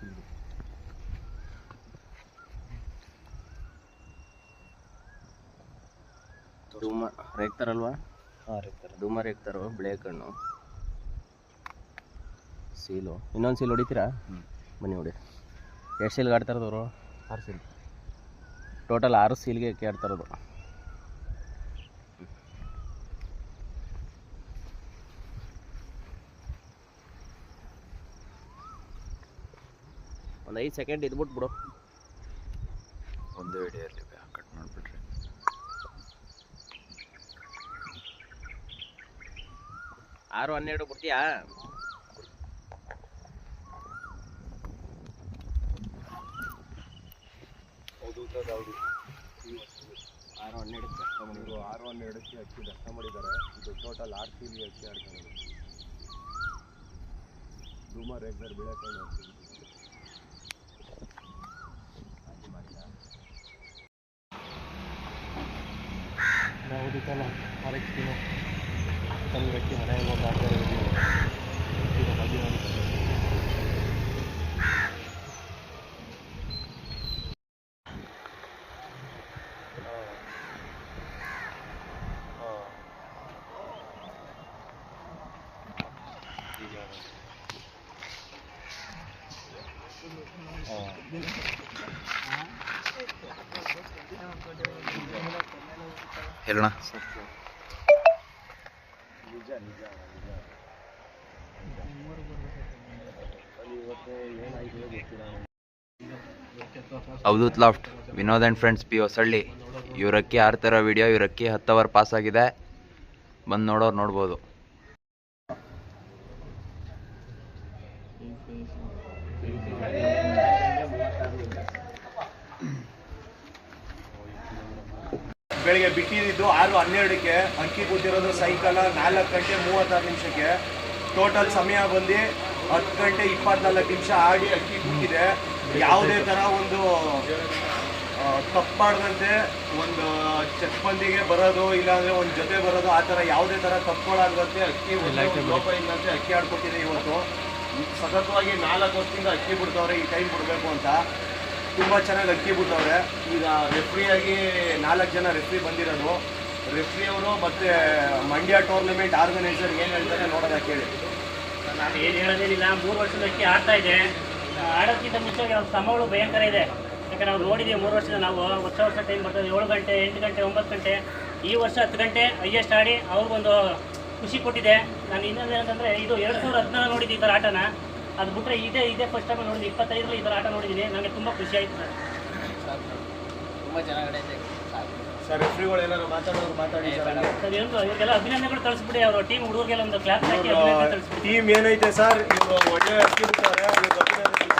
ಆರು ಡೂಮ ರೇಗ್ತಾರಲ್ವಾ ಹಾಂ ರೇಗ್ತಾರೆ ಧೂಮ ರೇಗ್ತಾರೋ ಬಿಳೆ ಕಣ್ಣು ಸೀಲು. ಇನ್ನೊಂದು ಸೀಲ್ ಹೊಡಿತೀರಾ? ಬನ್ನಿ ಹೊಡಿ ಎಷ್ಟು ಸೀಲ್ಗೆ ಆಡ್ತಾ ಇರೋದವರು ಆರು ಸೀಲ್. ಟೋಟಲ್ ಆರು ಸೀಲ್ಗೆ ಕೇಳ್ತಾ ಇರೋದು. ಒಂದು ಐದು ಸೆಕೆಂಡ್ ಇದ್ಬಿಟ್ಟು ಬಿಡು. ವಿಡಿಯೋ ಇರಲಿ ಕಟ್ ಮಾಡಿಬಿಟ್ರಿ. ಆರು ಹನ್ನೆರಡು ಬಿಡ್ತೀಯಾ? ಹೌದು ಸರ್ ಹೌದು. ಆರು ಹನ್ನೆರಡು ಕಷ್ಟ ಮಾಡಿದ್ರು ಆರು ಹನ್ನೆರಡಕ್ಕೆ ಅಕ್ಕಿ ದರ್ಶನ ಮಾಡಿದ್ದಾರೆ ಇದು ಟೋಟಲ್ ಆರು ಸೀಲ್ಗೆ ಅಕ್ಕಿ ಆಡ್ತಾರೆ. ಧೂಮ ರೇಗ್ದರ್ ಬೆಳೆಕೊಂಡು ಹೌದು ಸಲ ಆರಕ್ಕೆ ತಂದಕ್ಕೆ ಮನೆಯಲ್ಲಿ ಒಂದು ಆಟ ಇದು ಹದಿನಾರು ಹೇಳೋಣ. Avadhut loft, Vinod and friends P Hosahalli ಆರು ಥರ ವಿಡಿಯೋ ಇವರಕ್ಕೆ ಹತ್ತು ಅವರ್ ಪಾಸ್ ಆಗಿದೆ. ಬಂದು ನೋಡೋರು ನೋಡ್ಬೋದು. ಬೆಳಿಗ್ಗೆ ಬಿಟ್ಟಿದ್ದು ಆರು ಹನ್ನೆರಡಕ್ಕೆ ಅಕ್ಕಿ ಕೂತಿರೋದು ಸಾಯಂಕಾಲ ನಾಲ್ಕು ಗಂಟೆ ಮೂವತ್ತಾರು ನಿಮಿಷಕ್ಕೆ. ಟೋಟಲ್ ಸಮಯ ಬಂದು ಹತ್ತು ಗಂಟೆ ಇಪ್ಪತ್ನಾಲ್ಕು ನಿಮಿಷ ಆಡಿ ಅಕ್ಕಿ ಕೂತಿದೆ. ಯಾವುದೇ ಥರ ಒಂದು ತಪ್ಪಾಡ್ದಂತೆ ಒಂದು ಚಕ್ಬಂದಿಗೆ ಬರೋದು ಇಲ್ಲಾಂದರೆ ಒಂದು ಜೊತೆ ಬರೋದು ಆ ಥರ ಯಾವುದೇ ಥರ ತಪ್ಪುಗಳಾಗದಂತೆ ಅಕ್ಕಿ ಲೋಪ ಇಲ್ಲಂತೆ ಅಕ್ಕಿ ಆಡ್ಕೊತಿದೆ ಇವತ್ತು. ಸತತವಾಗಿ ನಾಲ್ಕು ವರ್ಷದಿಂದ ಅಕ್ಕಿ ಬಿಡ್ತವ್ರೆ ಈ ಟೈಮ್ ಬಿಡಬೇಕು ಅಂತ. ತುಂಬ ಚೆನ್ನಾಗಿ ಅಕ್ಕಿ ಬಿಟ್ಟವ್ರೆ. ಈಗ ರೆಫ್ರಿಯಾಗಿ ನಾಲ್ಕು ಜನ ರೆಫ್ರಿ ಬಂದಿರೋದು. ರೆಫ್ರಿ ಅವರು ಮತ್ತು ಮಂಡ್ಯ ಟೂರ್ನಮೆಂಟ್ ಆರ್ಗನೈಸರ್ ಏನು ಹೇಳ್ತಾರೆ ನೋಡೋಣ ಕೇಳಿ. ನಾನು ಏನು ಹೇಳೋದೇನಿಲ್ಲ, ಮೂರು ವರ್ಷದಕ್ಕೆ ಆಡ್ತಾ ಇದೆ. ಆಡೋಕ್ಕಿಂತ ಮುಂಚೆ ಅವ್ರ ಶ್ರಮಗಳು ಭಯಂಕರ ಇದೆ. ಯಾಕಂದ್ರೆ ನಾವು ನೋಡಿದ್ದೀವಿ ಮೂರು ವರ್ಷದ ನಾವು, ವರ್ಷ ವರ್ಷ ಟೈಮ್ ಬರ್ತದೆ, ಏಳು ಗಂಟೆ, ಎಂಟು ಗಂಟೆ, ಒಂಬತ್ತು ಗಂಟೆ. ಈ ವರ್ಷ ಹತ್ತು ಗಂಟೆ ಹೈಯೆಸ್ಟ್ ಆಡಿ ಅವ್ರಿಗೊಂದು ಖುಷಿ ಕೊಟ್ಟಿದೆ. ನಾನು ಇನ್ನೊಂದು ಏನಂತಂದರೆ, ಇದು ಎರಡು ಸಾವಿರದ ಹದಿನಾರು ನೋಡಿದ್ದು ಈ ಥರ ಆಟನ. ಅದು ಬಿಟ್ಟರೆ ಇದೇ ಇದೇ ಫಸ್ಟ್ ಟೈಮ್ ನೋಡಿದ್ವಿ ಇಪ್ಪತ್ತೈದರಲ್ಲಿ ಇದರ ಥರ ಆಟ ನೋಡಿದ್ದೀನಿ. ನನಗೆ ತುಂಬ ಖುಷಿ ಆಯಿತು ಸರ್. ತುಂಬ ಚೆನ್ನಾಗಿದೆ ಸರ್ ರೆಫ್ರಿಗಳು ಏನಾದ್ರು ಮಾತಾಡೋರು ಮಾತಾಡಿ ಸರ್. ಏನು ಇವ್ರಿಗೆಲ್ಲ ಅಭಿನಂದನೆಗಳು ಕಳಿಸ್ಬಿಡಿ. ಅವರು ಟೀಮ್ ಹುಡುಗರಿಗೆಲ್ಲ ಒಂದು ಕ್ಲಾಸ್ ಹಾಕಿ ಅಭಿನಂದನೆ ತಳಿಸ್ಬಿಡಿ ಟೀಮ್ ಏನೈತೆ ಸರ್? ಇವರು ಒಳ್ಳೆ ಅಕ್ಕಿ ಬಿಟ್ಟವ್ರೆ ಅಭಿನಂದನೆ.